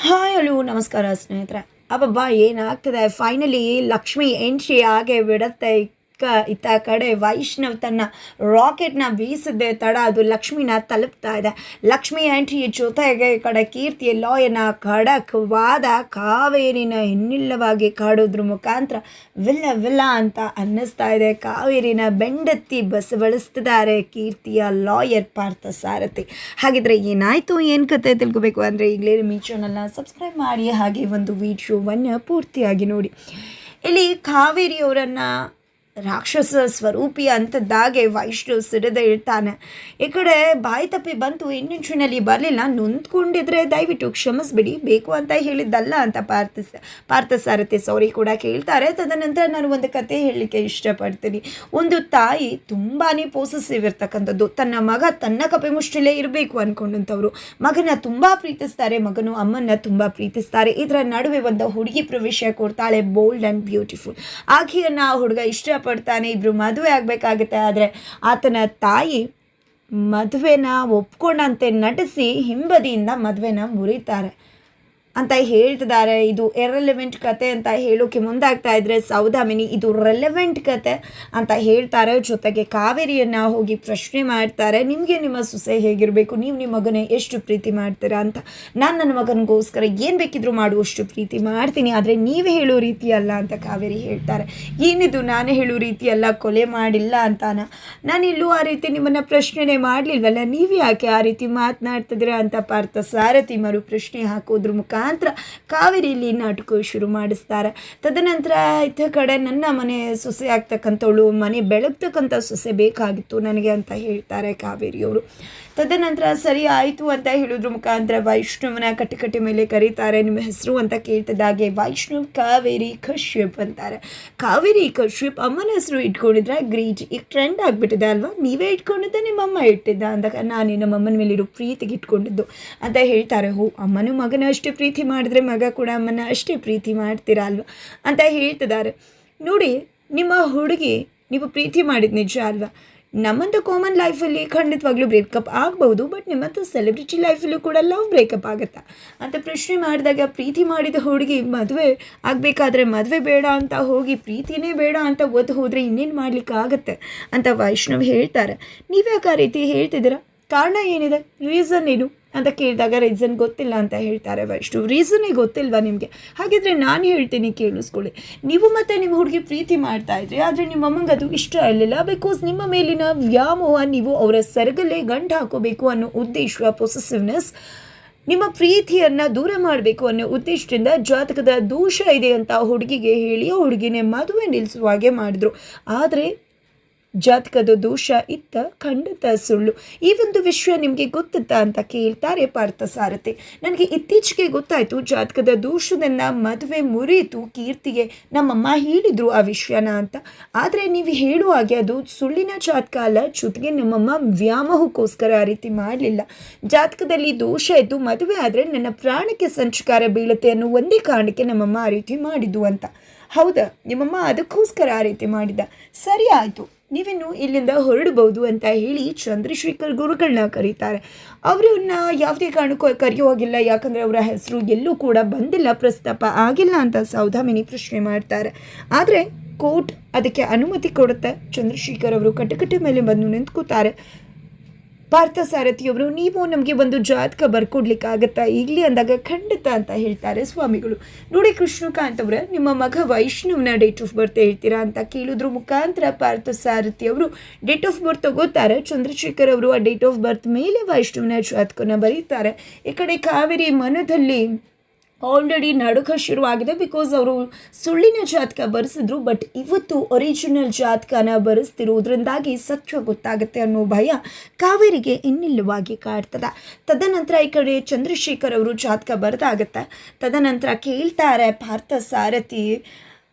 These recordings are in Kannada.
ಹಾಯ್ ಹಲೋ ನಮಸ್ಕಾರ ಸ್ನೇಹಿತರೆ. ಅಬ್ಬಬ್ಬಾ ಏನಾಗ್ತದೆ? ಫೈನಲಿ ಲಕ್ಷ್ಮಿ ಎಂಟ್ರಿ ಆಗೇ ಬಿಡತ್ತೆ. ಇಕ್ಕ ಇತ್ತ ಕಡೆ ವೈಷ್ಣವ್ ತನ್ನ ರಾಕೆಟ್ನ ಬೀಸದೆ ತಡ ಅದು ಲಕ್ಷ್ಮಿನ ತಲುಪ್ತಾ ಇದೆ. ಲಕ್ಷ್ಮಿ ಆಂಟಿಯ ಜೊತೆಗೆ ಈ ಕಡೆ ಕೀರ್ತಿ ಲಾಯನ ಖಡಕ್ವಾದ ಕಾವೇರಿನ ಇನ್ನಿಲ್ಲವಾಗಿ ಕಾಡೋದ್ರ ಮುಖಾಂತರ ವಿಲ್ಲ ವಿಲ್ಲ ಅಂತ ಅನ್ನಿಸ್ತಾ ಇದೆ. ಕಾವೇರಿನ ಬೆಂಡೆತ್ತಿ ಬಸವಳಿಸ್ತಿದ್ದಾರೆ ಕೀರ್ತಿಯ ಲಾಯರ್ ಪಾರ್ಥ ಸಾರಥಿ. ಹಾಗಿದ್ರೆ ಏನಾಯಿತು, ಏನು ಕತೆ ತಿಳ್ಕೊಬೇಕು ಅಂದರೆ ಈಗಲೇ ನಿಮ್ಮ ಚಾನಲ್ನ ಸಬ್ಸ್ಕ್ರೈಬ್ ಮಾಡಿ ಹಾಗೆ ಒಂದು ವಿಡಿಯೋವನ್ನು ಪೂರ್ತಿಯಾಗಿ ನೋಡಿ. ಇಲ್ಲಿ ಕಾವೇರಿಯವರನ್ನು ರಾಕ್ಷಸ ಸ್ವರೂಪಿ ಅಂತದ್ದಾಗೆ ವೈಷ್ಣು ಸಿಡದೆ ಇರ್ತಾನೆ. ಈ ಕಡೆ ಬಾಯಿ ತಪ್ಪಿ ಬಂತು, ಇನ್ನಿಂಚಿನಲ್ಲಿ ಬರಲಿಲ್ಲ. ನೊಂದ್ಕೊಂಡಿದ್ರೆ ದಯವಿಟ್ಟು ಕ್ಷಮಿಸ್ಬಿಡಿ. ಬೇಕು ಅಂತ ಹೇಳಿದ್ದಲ್ಲ ಅಂತ ಪಾರ್ಥ ಪಾರ್ಥ ಸಾರಥಿ ಸಾರಿ ಕೂಡ ಕೇಳ್ತಾರೆ. ತದನಂತರ ನಾನು ಒಂದು ಕತೆ ಹೇಳಲಿಕ್ಕೆ ಇಷ್ಟಪಡ್ತೀನಿ. ಒಂದು ತಾಯಿ ತುಂಬಾ ಪೋಸೆಸಿವ್ ಇರ್ತಕ್ಕಂಥದ್ದು ತನ್ನ ಮಗ ತನ್ನ ಕಪೆ ಮುಷ್ಟಿಲೇ ಇರಬೇಕು ಅಂದ್ಕೊಂಡಂಥವ್ರು ಮಗನ ತುಂಬ ಪ್ರೀತಿಸ್ತಾರೆ, ಮಗನು ಅಮ್ಮನ ತುಂಬ ಪ್ರೀತಿಸ್ತಾರೆ. ಇದರ ನಡುವೆ ಒಂದು ಹುಡುಗಿ ಪ್ರವೇಶ ಕೊಡ್ತಾಳೆ, ಬೋಲ್ಡ್ ಆ್ಯಂಡ್ ಬ್ಯೂಟಿಫುಲ್. ಆಕೆಯನ್ನು ಆ ಹುಡುಗ ಇಷ್ಟಪಡ್ತಾನೆ ಇಬ್ಬರು ಮದುವೆ ಆಗಬೇಕಾಗುತ್ತೆ. ಆದರೆ ಆತನ ತಾಯಿ ಮದುವೆನ ಒಪ್ಕೊಂಡಂತೆ ನಟಿಸಿ ಹಿಂಬದಿಯಿಂದ ಮದುವೆನ ಮುರಿತಾರೆ. ಅಂತ ಹೇಳ್ತಿದ್ದಾರೆ. ಇದು ಎರಲೆವೆಂಟ್ ಕತೆ ಅಂತ ಹೇಳೋಕೆ ಮುಂದಾಗ್ತಾ ಇದ್ರೆ ಸೌದಾಮಿನಿ ಇದು ರೆಲೆವೆಂಟ್ ಕತೆ ಅಂತ ಹೇಳ್ತಾರೆ. ಜೊತೆಗೆ ಕಾವೇರಿಯನ್ನು ಹೋಗಿ ಪ್ರಶ್ನೆ ಮಾಡ್ತಾರೆ. ನಿಮಗೆ ನಿಮ್ಮ ಸೊಸೆ ಹೇಗಿರಬೇಕು? ನೀವು ನಿಮ್ಮ ಮಗನೇ ಎಷ್ಟು ಪ್ರೀತಿ ಮಾಡ್ತೀರಾ ಅಂತ ನಾನು ನನ್ನ ಮಗನಿಗೋಸ್ಕರ ಏನು ಬೇಕಿದ್ರು ಮಾಡುವಷ್ಟು ಪ್ರೀತಿ ಮಾಡ್ತೀನಿ. ಆದರೆ ನೀವೇ ಹೇಳೋ ರೀತಿ ಅಲ್ಲ ಅಂತ ಕಾವೇರಿ ಹೇಳ್ತಾರೆ. ಏನಿದು ನಾನೇ ಹೇಳೋ ರೀತಿ ಅಲ್ಲ, ಕೊಲೆ ಮಾಡಿಲ್ಲ ಅಂತಾನ ನಾನಿಲ್ಲೂ ಆ ರೀತಿ ನಿಮ್ಮನ್ನು ಪ್ರಶ್ನೆನೇ ಮಾಡಲಿಲ್ವಲ್ಲ? ನೀವು ಯಾಕೆ ಆ ರೀತಿ ಮಾತನಾಡ್ತಿದ್ದೀರಾ ಅಂತ ಪಾರ್ಥ ಸಾರಥಿ ಮರು ಪ್ರಶ್ನೆ ಹಾಕೋದ್ರ ಮುಖಾಂತರ ಕಾವೇರಿಯಲ್ಲಿ ನಾಟಕ ಶುರು ಮಾಡಿಸ್ತಾರೆ. ತದನಂತರ ಇತ್ತ ಕಡೆ ನನ್ನ ಮನೆ ಸೊಸೆ ಆಗ್ತಕ್ಕಂಥವಳು, ಮನೆ ಬೆಳಗ್ತಕ್ಕಂಥ ಸೊಸೆ ಬೇಕಾಗಿತ್ತು ನನಗೆ ಅಂತ ಹೇಳ್ತಾರೆ ಕಾವೇರಿಯವರು. ತದನಂತರ ಸರಿ ಆಯಿತು ಅಂತ ಹೇಳಿದ್ರ ಮುಖಾಂತರ ವೈಷ್ಣವನ ಕಟ್ಟಿ ಮೇಲೆ ಕರೀತಾರೆ, ನಿಮ್ಮ ಹೆಸರು ಅಂತ ಕೇಳ್ತಿದ್ದಾಗೆ ವೈಷ್ಣವ್, ಕಾವೇರಿ, ಕಶ್ಯಪ್ ಅಂತಾರೆ. ಕಾವೇರಿ, ಕಶ್ಯಪ್ ಅಮ್ಮನ ಹೆಸರು ಇಟ್ಕೊಂಡಿದ್ರೆ ಗ್ರೀಜ್ ಈಗ ಟ್ರೆಂಡ್ ಆಗಿಬಿಟ್ಟಿದೆ ಅಲ್ವಾ? ನೀವೇ ಇಟ್ಕೊಂಡಿದ್ದೆ ನಿಮ್ಮ ಅಮ್ಮ ಇಟ್ಟಿದ್ದ ಅಂದಾಗ ನಾನು ನಮ್ಮ ಅಮ್ಮನ ಇರೋ ಪ್ರೀತಿಗೆ ಇಟ್ಕೊಂಡಿದ್ದು ಅಂತ ಹೇಳ್ತಾರೆ. ಹೋ, ಅಮ್ಮನೂ ಮಗನ ಅಷ್ಟೇ ಪ್ರೀತಿ. ಮಾಡಿದ್ರೆ ಮಗ ಕೂಡ ಅಮ್ಮನ ಅಷ್ಟೇ ಪ್ರೀತಿ ಮಾಡ್ತೀರಾ ಅಲ್ವಾ ಅಂತ ಹೇಳ್ತಿದ್ದಾರೆ. ನೋಡಿ, ನಿಮ್ಮ ಹುಡುಗಿ ನೀವು ಪ್ರೀತಿ ಮಾಡಿದ ನಿಜ ಅಲ್ವಾ? ನಮ್ಮಂಥ ಕಾಮನ್ ಲೈಫಲ್ಲಿ ಖಂಡಿತವಾಗ್ಲೂ ಬ್ರೇಕಪ್ ಆಗ್ಬೋದು ಬಟ್ ನಿಮ್ಮಂಥ ಸೆಲೆಬ್ರಿಟಿ ಲೈಫಲ್ಲೂ ಕೂಡ ಲವ್ ಬ್ರೇಕಪ್ ಆಗುತ್ತಾ? ಅಂತ ಪ್ರಶ್ನೆ ಮಾಡಿದಾಗ ಪ್ರೀತಿ ಮಾಡಿದ ಹುಡುಗಿ ಮದುವೆ ಆಗಬೇಕಾದ್ರೆ ಮದುವೆ ಬೇಡ ಅಂತ ಹೋಗಿ ಪ್ರೀತಿನೇ ಬೇಡ ಅಂತ ಒದ್ದು ಹೋದರೆ ಇನ್ನೇನು ಮಾಡ್ಲಿಕ್ಕೆ ಆಗುತ್ತೆ ಅಂತ ವೈಷ್ಣವ್ ಹೇಳ್ತಾರೆ. ನೀವ್ಯಾಕೆ ಆ ರೀತಿ ಹೇಳ್ತಿದ್ದೀರಾ? ಕಾರಣ ಏನಿದೆ? ರೀಸನ್ ಏನು? ಅಂತ ಕೇಳಿದಾಗ ರೀಸನ್ ಗೊತ್ತಿಲ್ಲ ಅಂತ ಹೇಳ್ತಾರೆ ವೈಷ್ಣು. ರೀಸನೇ ಗೊತ್ತಿಲ್ವಾ ನಿಮಗೆ? ಹಾಗಿದ್ರೆ ನಾನು ಹೇಳ್ತೀನಿ ಕೇಳಿಸ್ಕೊಳ್ಳಿ. ನೀವು ಮತ್ತೆ ನಿಮ್ಮ ಹುಡುಗಿ ಪ್ರೀತಿ ಮಾಡ್ತಾ ಇದ್ರಿ, ಆದರೆ ನಿಮ್ಮ ಅಮ್ಮಂಗೆ ಅದು ಇಷ್ಟ ಇರಲಿಲ್ಲ. ಬಿಕಾಸ್ ನಿಮ್ಮ ಮೇಲಿನ ವ್ಯಾಮೋಹ ನೀವು ಅವರ ಸರಗಲ್ಲೇ ಗಂಟು ಹಾಕೋಬೇಕು ಅನ್ನೋ ಉದ್ದೇಶ ಪೊಸೆಸಿವ್ನೆಸ್ ನಿಮ್ಮ ಪ್ರೀತಿಯನ್ನು ದೂರ ಮಾಡಬೇಕು ಅನ್ನೋ ಉದ್ದೇಶದಿಂದ ಜಾತಕದ ದೋಷ ಇದೆ ಅಂತ ಹುಡುಗಿಗೆ ಹೇಳಿ ಹುಡುಗಿನೇ ಮದುವೆ ನಿಲ್ಲಿಸುವ ಹಾಗೆ ಮಾಡಿದ್ರು. ಆದರೆ ಜಾತಕದ ದೋಷ ಇತ್ತ ಖಂಡಿತ ಸುಳ್ಳು. ಈ ಒಂದು ವಿಷಯ ನಿಮಗೆ ಗೊತ್ತಿತ್ತಾ ಅಂತ ಕೇಳ್ತಾರೆ ಪಾರ್ಥ ಸಾರಥಿ. ನನಗೆ ಇತ್ತೀಚೆಗೆ ಗೊತ್ತಾಯಿತು, ಜಾತಕದ ದೋಷದಿಂದ ಮದುವೆ ಮುರಿಯಿತು ಕೀರ್ತಿಗೆ. ನಮ್ಮಮ್ಮ ಹೇಳಿದರು ಆ ವಿಷಯನ ಅಂತ. ಆದರೆ ನೀವು ಹೇಳುವ ಹಾಗೆ ಅದು ಸುಳ್ಳಿನ ಜಾತಕ ಅಲ್ಲ, ಜೊತೆಗೆ ನಮ್ಮಮ್ಮ ವ್ಯಾಮೋಹಕ್ಕೋಸ್ಕರ ಆ ರೀತಿ ಮಾಡಲಿಲ್ಲ. ಜಾತಕದಲ್ಲಿ ದೋಷ ಇದ್ದು ಮದುವೆ ಆದರೆ ನನ್ನ ಪ್ರಾಣಕ್ಕೆ ಸಂಚಕಾರ ಬೀಳುತ್ತೆ ಅನ್ನೋ ಒಂದೇ ಕಾರಣಕ್ಕೆ ನಮ್ಮಮ್ಮ ಆ ರೀತಿ ಮಾಡಿದ್ದು ಅಂತ. ಹೌದಾ? ನಿಮ್ಮಮ್ಮ ಅದಕ್ಕೋಸ್ಕರ ಆ ರೀತಿ ಮಾಡಿದ ಸರಿ ಆಯಿತು. ನೀವಿನ್ನು ಇಲ್ಲಿಂದ ಹೊರಡಬಹುದು ಅಂತ ಹೇಳಿ ಚಂದ್ರಶೇಖರ್ ಗುರುಗಳನ್ನ ಕರೀತಾರೆ. ಅವರನ್ನ ಯಾವುದೇ ಕಾರಣಕ್ಕೂ ಕರೆಯುವಾಗಿಲ್ಲ ಯಾಕಂದರೆ ಅವರ ಹೆಸರು ಎಲ್ಲೂ ಕೂಡ ಬಂದಿಲ್ಲ, ಪ್ರಸ್ತಾಪ ಆಗಿಲ್ಲ ಅಂತ ಸೌಧಾಮಿನಿ ಪ್ರಶ್ನೆ ಮಾಡ್ತಾರೆ. ಆದರೆ ಕೋರ್ಟ್ ಅದಕ್ಕೆ ಅನುಮತಿ ಕೊಡುತ್ತೆ. ಚಂದ್ರಶೇಖರ್ ಅವರು ಕಟಕಟೆ ಮೇಲೆ ಬಂದು ನಿಂತ್ಕೋತಾರೆ. ಪಾರ್ಥ ಸಾರಥಿಯವರು, ನೀವು ನಮಗೆ ಒಂದು ಜಾತಕ ಬರ್ಕೊಡ್ಲಿಕ್ಕಾಗತ್ತಾ? ಈಗಲೇ ಅಂದಾಗ ಖಂಡಿತ ಅಂತ ಹೇಳ್ತಾರೆ ಸ್ವಾಮಿಗಳು. ನೋಡಿ ಕೃಷ್ಣಕಾಂತ್ ಅವರ, ನಿಮ್ಮ ಮಗ ವೈಷ್ಣವ್ನ ಡೇಟ್ ಆಫ್ ಬರ್ತ್ ಹೇಳ್ತೀರಾ ಅಂತ ಕೇಳಿದ್ರು ಮುಖಾಂತರ ಪಾರ್ಥ ಸಾರಥಿ ಅವರು ಡೇಟ್ ಆಫ್ ಬರ್ತ್ ತಗೋತಾರೆ. ಚಂದ್ರಶೇಖರ್ ಅವರು ಆ ಡೇಟ್ ಆಫ್ ಬರ್ತ್ ಮೇಲೆ ವೈಷ್ಣವ್ನ ಜಾತಕನ ಬರೀತಾರೆ. ಈ ಕಡೆ ಕಾವೇರಿ ಮನದಲ್ಲಿ ಆಲ್ರೆಡಿ ನಡುಕ ಶುರುವಾಗಿದೆ ಬಿಕಾಸ್ ಅವರು ಸುಳ್ಳಿನ ಜಾತಕ ಬರೆಸಿದ್ರು ಬಟ್ ಇವತ್ತು ಒರಿಜಿನಲ್ ಜಾತಕನ ಬರೆಸ್ತಿರೋದ್ರಿಂದಾಗಿ ಸತ್ಯ ಗೊತ್ತಾಗುತ್ತೆ ಅನ್ನೋ ಭಯ ಕಾವೇರಿಗೆ ಇನ್ನಿಲ್ಲವಾಗಿ ಕಾಡ್ತದೆ. ತದನಂತರ ಈ ಕಡೆ ಚಂದ್ರಶೇಖರ್ ಅವರು ಜಾತಕ ಬರೆದಾಗತ್ತೆ. ತದನಂತರ ಕೇಳ್ತಾರೆ ಪಾರ್ಥ ಸಾರಥಿ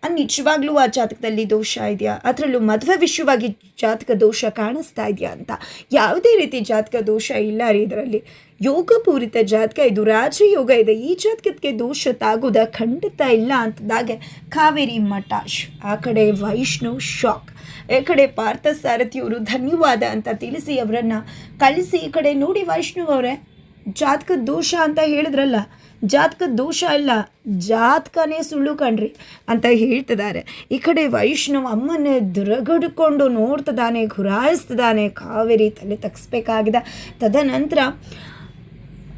ಆ ನಿಜವಾಗ್ಲೂ ಆ ಜಾತಕದಲ್ಲಿ ದೋಷ ಇದೆಯಾ? ಅದರಲ್ಲೂ ಮದುವೆ ವಿಷಯವಾಗಿ ಜಾತಕ ದೋಷ ಕಾಣಿಸ್ತಾ ಇದೆಯಾ ಅಂತ? ಯಾವುದೇ ರೀತಿ ಜಾತಕ ದೋಷ ಇಲ್ಲ ರೀ ಇದರಲ್ಲಿ. ಯೋಗಪೂರಿತ ಜಾತಕ ಇದು ರಾಜಯೋಗ ಇದೆ. ಈ ಜಾತಕಕ್ಕೆ ದೋಷ ತಾಗುದ ಖಂಡಿತ ಇಲ್ಲ ಅಂತದಾಗೆ ಕಾವೇರಿ ಮಟಾಶ್ ಆ ಕಡೆ ವೈಷ್ಣು ಶಾಕ್, ಈ ಕಡೆ ಪಾರ್ಥ ಸಾರಥಿಯವರು ಧನ್ಯವಾದ ಅಂತ ತಿಳಿಸಿ ಅವರನ್ನು ಕಳಿಸಿ, ಈ ಕಡೆ ನೋಡಿ ವೈಷ್ಣು ಅವರೇ. ಜಾತಕ ದೋಷ ಅಂತ ಹೇಳಿದ್ರಲ್ಲ ಜಾತಕ ದೋಷ ಇಲ್ಲ ಜಾತಕನೇ ಸುಳ್ಳು ಕಣ್ರಿ ಅಂತ ಹೇಳ್ತಿದ್ದಾರೆ. ಈ ಕಡೆ ವೈಷ್ಣವ್ ಅಮ್ಮನೇ ದುರಗಡ್ಕೊಂಡು ನೋಡ್ತಿದ್ದಾನೆ, ಘುರಾಯಿಸ್ತಿದ್ದಾನೆ, ಕಾವೇರಿ ತಲೆ ತಗ್ಸ್ಬೇಕಾಗಿದೆ. ತದನಂತರ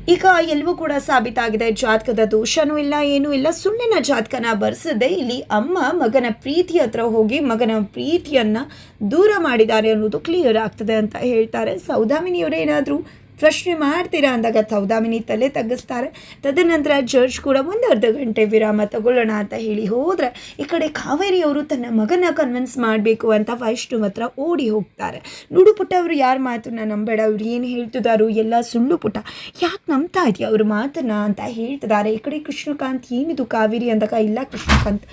ಈಗ ಎಲ್ಲವೂ ಕೂಡ ಸಾಬೀತಾಗಿದೆ. ಜಾತಕದ ದೋಷನೂ ಇಲ್ಲ, ಏನೂ ಇಲ್ಲ. ಸುಳ್ಳಿನ ಜಾತಕನ ಬರ್ಸದೆ ಇಲ್ಲಿ ಅಮ್ಮ ಮಗನ ಪ್ರೀತಿ ಹತ್ರ ಹೋಗಿ ಮಗನ ಪ್ರೀತಿಯನ್ನು ದೂರ ಮಾಡಿದ್ದಾರೆ ಅನ್ನೋದು ಕ್ಲಿಯರ್ ಆಗ್ತದೆ ಅಂತ ಹೇಳ್ತಾರೆ. ಸೌದಾಮಿನಿಯವರು ಏನಾದರೂ ಪ್ರಶ್ನೆ ಮಾಡ್ತೀರಾ ಅಂದಾಗ ಸೌದಾಮಿನಿ ತಲೆ ತಗ್ಗಿಸ್ತಾರೆ. ತದನಂತರ ಜಡ್ಜ್ ಕೂಡ ಒಂದು ಅರ್ಧ ಗಂಟೆ ವಿರಾಮ ತಗೊಳ್ಳೋಣ ಅಂತ ಹೇಳಿ ಹೋದರೆ ಈ ಕಡೆ ಕಾವೇರಿಯವರು ತನ್ನ ಮಗನ ಕನ್ವಿನ್ಸ್ ಮಾಡಬೇಕು ಅಂತ ವೈಷ್ಣವ್ ಹತ್ರ ಓಡಿ ಹೋಗ್ತಾರೆ. ನೋಡು ಪುಟ್ಟ ಅವರು ಯಾರ ಮಾತನ್ನ ನಂಬೇಡ, ಅವ್ರು ಏನು ಹೇಳ್ತಿದಾರೋ ಎಲ್ಲ ಸುಳ್ಳು ಪುಟ್ಟ. ಯಾಕೆ ನಂಬ್ತಾ ಇದೆಯಾ ಅವ್ರ ಮಾತನ್ನ ಅಂತ ಹೇಳ್ತಿದ್ದಾರೆ. ಈ ಕಡೆ ಕೃಷ್ಣಕಾಂತ್, ಏನಿದು ಕಾವೇರಿ ಅಂದಾಗ? ಇಲ್ಲ ಕೃಷ್ಣಕಾಂತ್.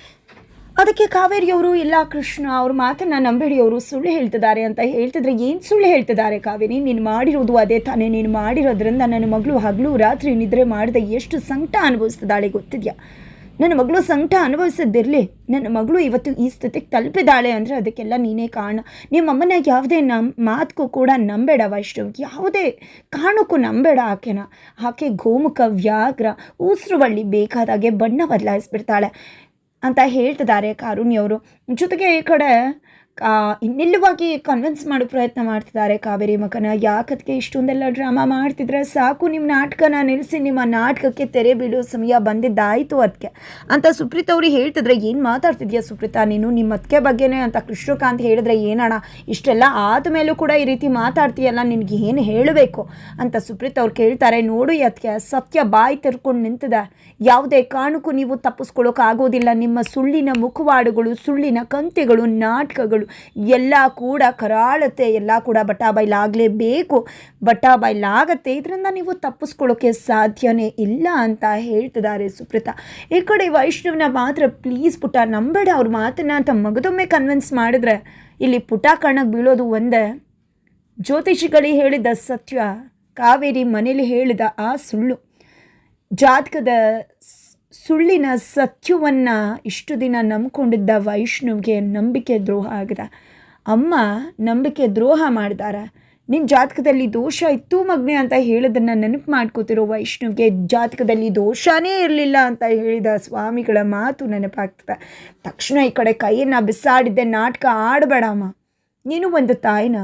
ಅದಕ್ಕೆ ಕಾವೇರಿಯವರು, ಇಲ್ಲ ಕೃಷ್ಣ ಅವ್ರ ಮಾತನ್ನ ನಂಬೇಡಿ ಅವರು ಸುಳ್ಳು ಹೇಳ್ತಿದ್ದಾರೆ ಅಂತ ಹೇಳ್ತಿದ್ರೆ ಏನು ಸುಳ್ಳು ಹೇಳ್ತಿದ್ದಾರೆ ಕಾವೇರಿ? ನೀನು ಮಾಡಿರೋದು ಅದೇ ತಾನೇ, ನೀನು ಮಾಡಿರೋದ್ರಿಂದ ನನ್ನ ಮಗಳು ಹಗಲು ರಾತ್ರಿ ನಿದ್ರೆ ಮಾಡಿದೆ ಎಷ್ಟು ಸಂಕಟ ಅನುಭವಿಸ್ತಿದ್ದಾಳೆ ಗೊತ್ತಿದ್ಯಾ? ನನ್ನ ಮಗಳು ಸಂಕಟ ಅನುಭವಿಸಿದ್ದಿರಲಿ, ನನ್ನ ಮಗಳು ಇವತ್ತು ಈ ಸ್ಥಿತಿಗೆ ತಲುಪಿದಾಳೆ ಅಂದರೆ ಅದಕ್ಕೆಲ್ಲ ನೀನೇ ಕಾರಣ. ನಿಮ್ಮಮ್ಮನ ಯಾವುದೇ ನಮ್ಮ ಮಾತಕ್ಕೂ ಕೂಡ ನಂಬೇಡ ವೈಷ್ಣವ್ ಯಾವುದೇ ಕಾರಣಕ್ಕೂ ನಂಬೇಡ ಆಕೆನ. ಆಕೆ ಗೋಮುಖ ವ್ಯಾಘ್ರ, ಉಸಿರುವಳ್ಳಿ ಬೇಕಾದಾಗೆ ಬಣ್ಣ ಬದಲಾಯಿಸ್ಬಿಡ್ತಾಳೆ. ಅಂತ ಹೇಳ್ತಿದ್ದಾರೆ ಕಾರುಣ್ಯವರು. ಜೊತೆಗೆ ಈ ಕಡೆ ಇನ್ನಿಲ್ಲವಾಗಿ ಕನ್ವಿನ್ಸ್ ಮಾಡೋ ಪ್ರಯತ್ನ ಮಾಡ್ತಿದ್ದಾರೆ ಕಾವೇರಿ ಮಕನ ಯಾಕದಕ್ಕೆ ಇಷ್ಟೊಂದೆಲ್ಲ ಡ್ರಾಮಾ ಮಾಡ್ತಿದ್ರೆ ಸಾಕು ನಿಮ್ಮ ನಾಟಕನ ನಿಲ್ಲಿಸಿ ನಿಮ್ಮ ನಾಟಕಕ್ಕೆ ತೆರೆ ಬಿಡೋ ಸಮಯ ಬಂದಿದ್ದಾಯಿತು ಅದಕ್ಕೆ ಅಂತ ಸುಪ್ರೀತ್ ಅವ್ರಿಗೆ ಹೇಳ್ತಿದ್ರೆ, ಏನು ಮಾತಾಡ್ತಿದ್ಯಾ ಸುಪ್ರೀತಾ? ನೀನು ನಿಮ್ಮ ಅದಕ್ಕೆ ಬಗ್ಗೆನೇ ಅಂತ ಕೃಷ್ಣಕಾಂತ್ ಹೇಳಿದ್ರೆ ಏನಣ್ಣ? ಇಷ್ಟೆಲ್ಲ ಆದಮೇಲೂ ಕೂಡ ಈ ರೀತಿ ಮಾತಾಡ್ತೀಯಲ್ಲ, ನಿನಗೆ ಏನು ಹೇಳಬೇಕು? ಅಂತ ಸುಪ್ರೀತ್ ಅವ್ರು ಕೇಳ್ತಾರೆ. ನೋಡು ಅದಕ್ಕೆ ಸತ್ಯ ಬಾಯಿ ತೆರ್ಕೊಂಡು ನಿಂತಿದೆ. ಯಾವುದೇ ಕಾರಣಕ್ಕೂ ನೀವು ತಪ್ಪಿಸ್ಕೊಳ್ಳೋಕ್ಕಾಗೋದಿಲ್ಲ ನಿಮ್ಮ ಸುಳ್ಳಿನ ಮುಖವಾಡುಗಳು, ಸುಳ್ಳಿನ ಕಂತೆಗಳು, ನಾಟಕಗಳು ಎಲ್ಲ ಕೂಡ ಕರಾಳತೆ, ಎಲ್ಲ ಕೂಡ ಬಟಾ ಬೈಲಾಗಲೇಬೇಕು ಬಟಾ ಬೈಲಾಗತ್ತೆ ಇದರಿಂದ ನೀವು ತಪ್ಪಿಸ್ಕೊಳ್ಳೋಕ್ಕೆ ಸಾಧ್ಯನೇ ಇಲ್ಲ ಅಂತ ಹೇಳ್ತಿದ್ದಾರೆ ಸುಪ್ರತಾ. ಈ ಕಡೆ ವೈಷ್ಣವನ ಮಾತ್ರ ಪ್ಲೀಸ್ ಪುಟ, ನಂಬೇಡ ಅವ್ರ ಮಾತನ್ನ ಅಂತ ಮಗದೊಮ್ಮೆ ಕನ್ವಿನ್ಸ್ ಮಾಡಿದ್ರೆ, ಇಲ್ಲಿ ಪುಟ ಕಣಕ್ಕೆ ಬೀಳೋದು ಒಂದೇ. ಜ್ಯೋತಿಷಿಗಳಿಗೆ ಹೇಳಿದ ಸತ್ಯ, ಕಾವೇರಿ ಮನೇಲಿ ಹೇಳಿದ ಆ ಸುಳ್ಳು. ಜಾತಕದ ಸುಳ್ಳಿನ ಸತ್ಯವನ್ನು ಇಷ್ಟು ದಿನ ನಂಬ್ಕೊಂಡಿದ್ದ ವೈಷ್ಣುವಿಗೆ ನಂಬಿಕೆ ದ್ರೋಹ ಆಗದ. ಅಮ್ಮ ನಂಬಿಕೆ ದ್ರೋಹ ಮಾಡಿದಾರ. ನಿನ್ನ ಜಾತಕದಲ್ಲಿ ದೋಷ ಇತ್ತು ಮಗ್ನೆ ಅಂತ ಹೇಳೋದನ್ನು ನೆನಪು ಮಾಡ್ಕೋತಿರೋ ವೈಷ್ಣುವಿಗೆ ಜಾತಕದಲ್ಲಿ ದೋಷನೇ ಇರಲಿಲ್ಲ ಅಂತ ಹೇಳಿದ ಸ್ವಾಮಿಗಳ ಮಾತು ನೆನಪಾಗ್ತದೆ. ತಕ್ಷಣ ಈ ಕಡೆ ಕೈಯನ್ನು ಬಿಸಾಡಿದ್ದೆ, ನಾಟಕ ಆಡಬೇಡಮ್ಮ. ನೀನು ಒಂದು ತಾಯಿನ.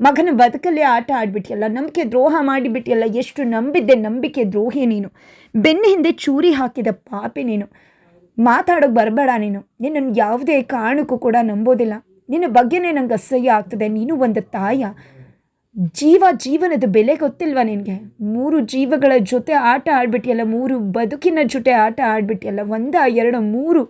ಮಗನ ಬದುಕಲ್ಲೇ ಆಟ ಆಡಿಬಿಟ್ಟಿಯಲ್ಲ ನಂಬಿಕೆ ದ್ರೋಹ ಮಾಡಿಬಿಟ್ಟಿಯಲ್ಲ ಎಷ್ಟು ನಂಬಿದ್ದೆ, ನಂಬಿಕೆ ದ್ರೋಹಿ ನೀನು. ಬೆನ್ನ ಹಿಂದೆ ಚೂರಿ ಹಾಕಿದ ಪಾಪಿ ನೀನು. ಮಾತಾಡೋಕೆ ಬರಬೇಡ ನೀನು. ನಿನ್ನನ್ನು ಯಾವುದೇ ಕಾರಣಕ್ಕೂ ಕೂಡ ನಂಬೋದಿಲ್ಲ. ನಿನ್ನ ಬಗ್ಗೆನೇ ನಂಗೆ ಅಸಹ್ಯ ಆಗ್ತದೆ. ನೀನು ಒಂದು ತಾಯ. ಜೀವ ಜೀವನದ ಬೆಲೆ ಗೊತ್ತಿಲ್ವಾ ನಿನಗೆ? ಮೂರು ಜೀವಗಳ ಜೊತೆ ಆಟ ಆಡ್ಬಿಟ್ಟಿಯಲ್ಲ ಮೂರು ಬದುಕಿನ ಜೊತೆ ಆಟ ಆಡ್ಬಿಟ್ಟಿಯಲ್ಲ ಒಂದ, ಎರಡು, ಮೂರು.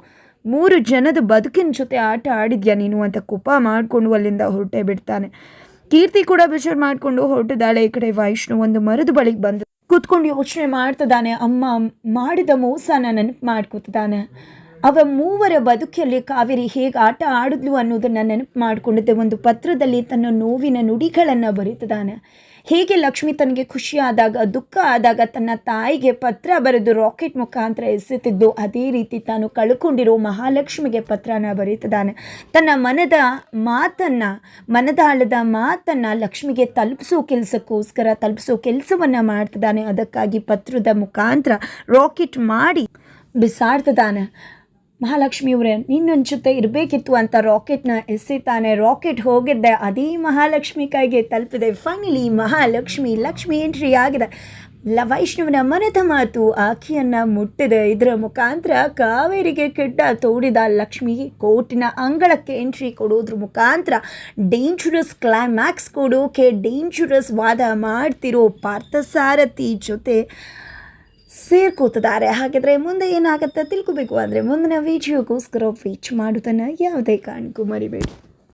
ಮೂರು ಜನದ ಬದುಕಿನ ಜೊತೆ ಆಟ ಆಡಿದ್ಯಾ ನೀನು ಅಂತ ಕೋಪ ಮಾಡಿಕೊಂಡು ಅಲ್ಲಿಂದ ಹೊರಟೆ ಬಿಡ್ತಾನೆ. ಕೀರ್ತಿ ಕೂಡ ಬೇಜಾರು ಮಾಡಿಕೊಂಡು ಹೊರಟಿದ್ದಾಳೆ. ಈ ಕಡೆ ವೈಷ್ಣು ಒಂದು ಮರದ ಬಳಿಗೆ ಬಂದು ಕೂತ್ಕೊಂಡು ಯೋಚನೆ ಮಾಡ್ತಿದ್ದಾನೆ. ಅಮ್ಮ ಮಾಡಿದ ಮೋಸನ ನೆನಪು ಮಾಡ್ಕೊತಿದ್ದಾನೆ. ಅವ ಮೂವರ ಬದುಕಲ್ಲಿ ಕಾವೇರಿ ಹೇಗೆ ಆಟ ಆಡಿದ್ಲು ಅನ್ನೋದನ್ನು ನೆನಪು ಮಾಡಿಕೊಂಡಿದ್ದೆ. ಒಂದು ಪತ್ರದಲ್ಲಿ ತನ್ನ ನೋವಿನ ನುಡಿಗಳನ್ನು ಬರೀತಿದ್ದಾನೆ. ಹೇಗೆ ಲಕ್ಷ್ಮಿ ತನಗೆ ಖುಷಿ ಆದಾಗ, ದುಃಖ ಆದಾಗ ತನ್ನ ತಾಯಿಗೆ ಪತ್ರ ಬರೆದು ರಾಕೆಟ್ ಮುಖಾಂತರ ಎಸೆತಿದ್ದು ಅದೇ ರೀತಿ ತಾನು ಕಳ್ಕೊಂಡಿರೋ ಮಹಾಲಕ್ಷ್ಮಿಗೆ ಪತ್ರನ ಬರೀತಿದ್ದಾನೆ ತನ್ನ ಮನದ ಮಾತನ್ನು ಮನದಾಳದ ಮಾತನ್ನು ಲಕ್ಷ್ಮಿಗೆ ತಲುಪಿಸೋ ಕೆಲಸಕ್ಕೋಸ್ಕರ ತಲುಪಿಸೋ ಕೆಲಸವನ್ನು ಮಾಡ್ತಿದ್ದಾನೆ. ಅದಕ್ಕಾಗಿ ಪತ್ರದ ಮುಖಾಂತರ ರಾಕೆಟ್ ಮಾಡಿ ಬಿಸಾಡ್ತಿದ್ದಾನೆ. ಮಹಾಲಕ್ಷ್ಮಿಯವರೇ ನಿನ್ನ ಜೊತೆ ಇರಬೇಕಿತ್ತು ಅಂತ ರಾಕೆಟ್ನ ಎಸೆತಾನೆ ರಾಕೆಟ್ ಹೋಗಿದ್ದೆ, ಅದೇ ಮಹಾಲಕ್ಷ್ಮಿ ಕೈಗೆ ತಲುಪಿದೆ ಫೈನಲಿ ಮಹಾಲಕ್ಷ್ಮಿ ಲಕ್ಷ್ಮಿ ಎಂಟ್ರಿ ಆಗಿದೆ. ಲ ವೈಷ್ಣವನ ಮನದ ಮಾತು ಆಕೆಯನ್ನು ಮುಟ್ಟಿದೆ, ಇದರ ಮುಖಾಂತರ ಕಾವೇರಿಗೆ ಕೆಡ್ಡ ತೋಡಿದ ಲಕ್ಷ್ಮಿ ಕೋರ್ಟಿನ ಅಂಗಳಕ್ಕೆ ಎಂಟ್ರಿ ಕೊಡೋದ್ರ ಮುಖಾಂತರ ಡೇಂಜರಸ್ ಕ್ಲೈಮ್ಯಾಕ್ಸ್ ಕೊಡೋಕೆ ಡೇಂಜರಸ್ ವಾದ ಮಾಡ್ತಿರೋ ಪಾರ್ಥಸಾರಥಿ ಜೊತೆ ಸೇರ್ಕೋತಿದ್ದಾರೆ ಹಾಗಿದ್ರೆ ಮುಂದೆ ಏನಾಗುತ್ತೆ ತಿಳ್ಕೊಬೇಕು. ಅಂದರೆ ಮುಂದಿನ ವಿಡಿಯೋಗೋಸ್ಕರ ವೀಚ್ ಮಾಡೋದನ್ನು ಯಾವುದೇ ಕಾರಣಕ್ಕೂ ಮರಿಬೇಡಿ.